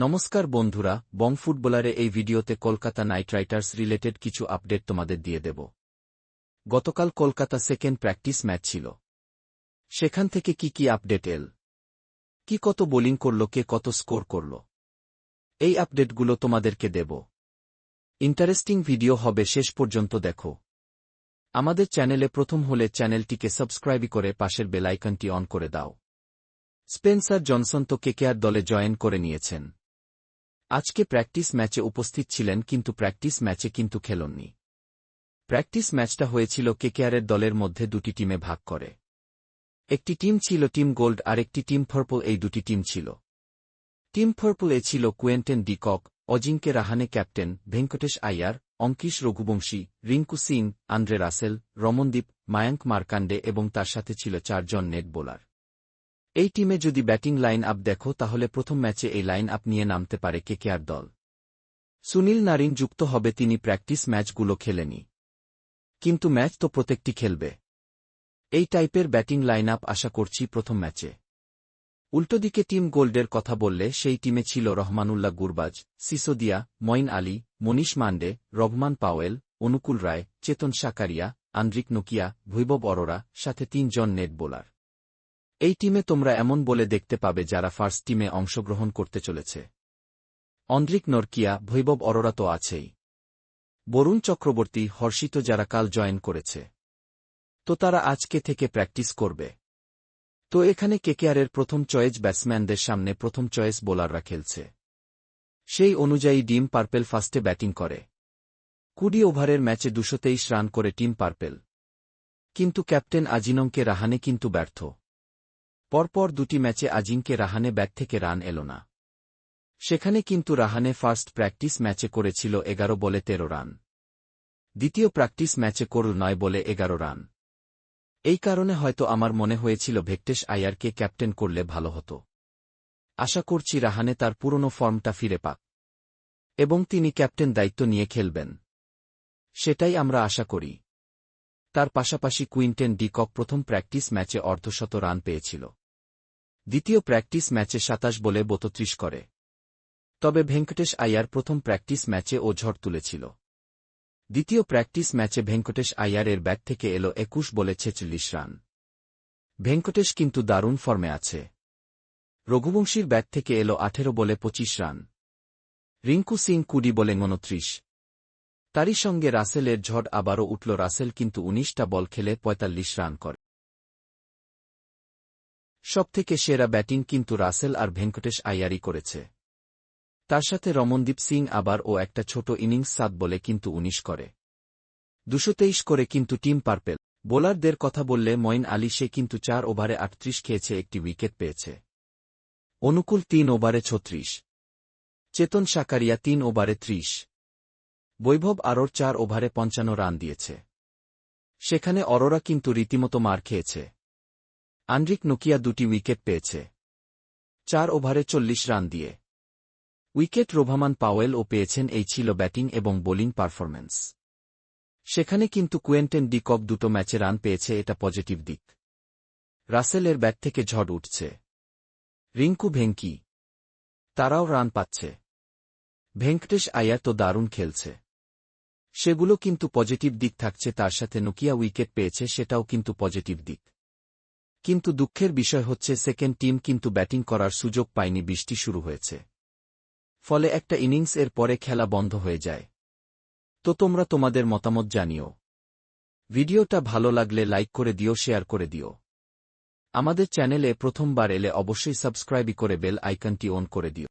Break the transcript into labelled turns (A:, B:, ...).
A: নমস্কার বন্ধুরা, বং ফুটবলারে এই ভিডিওতে কলকাতা নাইট রাইটার্স রিলেটেড কিছু আপডেট তোমাদের দিয়ে দেব। গতকাল কলকাতা সেকেন্ড প্র্যাকটিস ম্যাচ ছিল। সেখান থেকে কি কি আপডেট এল? কি কত বোলিং করল, কে কত স্কোর করল? এই আপডেটগুলো তোমাদেরকে দেব। ইন্টারেস্টিং ভিডিও হবে, শেষ পর্যন্ত দেখো। আমাদের চ্যানেলে প্রথম হলে চ্যানেলটিকে সাবস্ক্রাইব করে পাশের বেলাইকনটি অন করে দাও। স্পেন্সার জনসন তো কেকেআর দলে জয়েন করে নিয়েছেন। আজকে প্র্যাকটিস ম্যাচে উপস্থিত ছিলেন কিন্তু প্র্যাকটিস ম্যাচে কিন্তু খেলননি। প্র্যাকটিস ম্যাচটা হয়েছিল কেকেআরের দলের মধ্যে দুটি টিমে ভাগ করে। একটি টিম ছিল টিম গোল্ড, আর একটি টিম ফার্পল, এই দুটি টিম ছিল। টিম ফার্পল এ ছিল Quinton de Kock Ajinkya Rahane captain, Venkatesh Iyer Angkrish Raghuvanshi, Rinku Singh, Andre Russell, Ramandeep, Mayank Markande এবং তার সাথে ছিল চারজন নেট বোলার। এই টিমে যদি ব্যাটিং লাইন আপ দেখো তাহলে প্রথম ম্যাচে এই লাইন আপ নিয়ে নামতে পারে কেকেআর দল। সুনীল নারিন যুক্ত হবে তিনি প্র্যাকটিস ম্যাচগুলো খেলেনি। কিন্তু ম্যাচ তো প্রত্যেকটি খেলবে। এই টাইপের ব্যাটিং লাইন আপ আশা করছি প্রথম ম্যাচে। উল্টোদিকে টিম গোল্ডের কথা বললে সেই টিমে ছিল Rahmanullah Gurbaz Sisodia Moeen Ali, Manish Pandey Rovman Powell, Anukul Roy, Chetan Sakariya, Anrich Nokia Vaibhav Arora, সাথে তিনজন নেট বোলার। এই টিমে তোমরা এমন বলে দেখতে পাবে যারা ফার্স্ট টিমে অংশগ্রহণ করতে চলেছে। অন্দ্রিক নরকিয়া ভৈবব অরোরা তো আছেই। বরুণ চক্রবর্তী, হর্ষিত যারা কাল জয়েন করেছে। তো তারা আজকে থেকে প্র্যাকটিস করবে। তো এখানে কেকেআরের প্রথম চয়েস ব্যাটসম্যানদের সামনে প্রথম চয়েস বোলাররা খেলছে। সেই অনুযায়ী ডিম পার্পেল ফার্স্টে ব্যাটিং করে। কুড়ি ওভারের ম্যাচে দুশো রান করে টিম পার্পেল। কিন্তু ক্যাপ্টেন আজিনংকে রাহানে কিন্তু ব্যর্থ। পরপর দুটি ম্যাচে আজিঙ্কে রাহানে ব্যাট থেকে রান এল না। সেখানে কিন্তু রাহানে ফার্স্ট প্র্যাকটিস ম্যাচে করেছিল এগারো বলে তেরো রান। দ্বিতীয় প্র্যাকটিস ম্যাচে করল নয় বলে এগারো রান। এই কারণে হয়তো আমার মনে হয়েছিল ভেক্টেশ আয়ারকে ক্যাপ্টেন করলে ভালো হতো। আশা করছি রাহানে তার পুরনো ফর্মটা ফিরে পাক। এবং তিনি ক্যাপ্টেন দায়িত্ব নিয়ে খেলবেন। সেটাই আমরা আশা করি। তার পাশাপাশি কুইন্টেন ডিকক প্রথম প্র্যাকটিস ম্যাচে অর্ধশত রান পেয়েছিল। দ্বিতীয় প্র্যাকটিস ম্যাচে সাতাশ বলে বতত্রিশ করে। তবে ভেঙ্কটেশ আয়ার প্রথম প্র্যাকটিস ম্যাচে ও ঝড় তুলেছিল। দ্বিতীয় প্র্যাকটিস ম্যাচে ভেঙ্কটেশ আয়ারের ব্যাট থেকে এলো একুশ বলে ছেচল্লিশ রান। ভেঙ্কটেশ কিন্তু দারুণ ফর্মে আছে। রঘুবংশীর ব্যাট থেকে এলো আঠেরো বলে পঁচিশ রান। রিঙ্কু সিং কুড়ি বলে উনত্রিশ। তারই সঙ্গে রাসেলের ঝড় আবারও উঠল, রাসেল কিন্তু উনিশটা বল খেলে পঁয়তাল্লিশ রান করে। সবথেকে সেরা ব্যাটিং কিন্তু রাসেল আর ভেঙ্কটেশ আয়ারি করেছে। তার সাথে রমনদীপ সিং আবার ও একটা ছোট ইনিংস সাত বলে কিন্তু উনিশ করে। দুশো করে কিন্তু টিম পার্পেল। বোলারদের কথা বললে মঈন আলী সে কিন্তু চার ওভারে আটত্রিশ খেয়েছে, একটি উইকেট পেয়েছে। অনুকূল তিন ওভারে ছত্রিশ। চেতন সাকারিয়া তিন ওভারে ত্রিশ। বৈভব আরোর চার ওভারে পঞ্চান্ন রান দিয়েছে। সেখানে অরোরা কিন্তু রীতিমতো মার খেয়েছে। আন্দ্রিক নোকিয়া দুটি উইকেট পেয়েছে। চার ওভারে চল্লিশ রান দিয়ে। উইকেট রোভামান পাওয়েল ও পেয়েছেন এই ছিল ব্যাটিং এবং বোলিং পারফরম্যান্স। সেখানে কিন্তু কুয়েন্টেন ডিকক দুটো ম্যাচে রান পেয়েছে এটা পজিটিভ দিক। রাসেলের ব্যাট থেকে ঝড় উঠছে। রিঙ্কু ভেঙ্কি। তারাও রান পাচ্ছে। ভেঙ্কটেশ আয়া তো দারুণ খেলছে। সেগুলো কিন্তু পজিটিভ দিক থাকছে, তার সাথে নোকিয়া উইকেট পেয়েছে, সেটাও কিন্তু পজিটিভ দিক। কিন্তু দুঃখের বিষয় হচ্ছে সেকেন্ড টিম কিন্তু ব্যাটিং করার সুযোগ পায়নি, বৃষ্টি শুরু হয়েছে। ফলে একটা ইনিংস এর পরে খেলা বন্ধ হয়ে যায়। তো তোমরা তোমাদের মতামত জানিও। ভিডিওটা ভালো লাগলে লাইক করে দিও, শেয়ার করে দিও। আমাদের চ্যানেলে প্রথমবার এলে অবশ্যই সাবস্ক্রাইবই করে বেল আইকনটি অন করে দিও।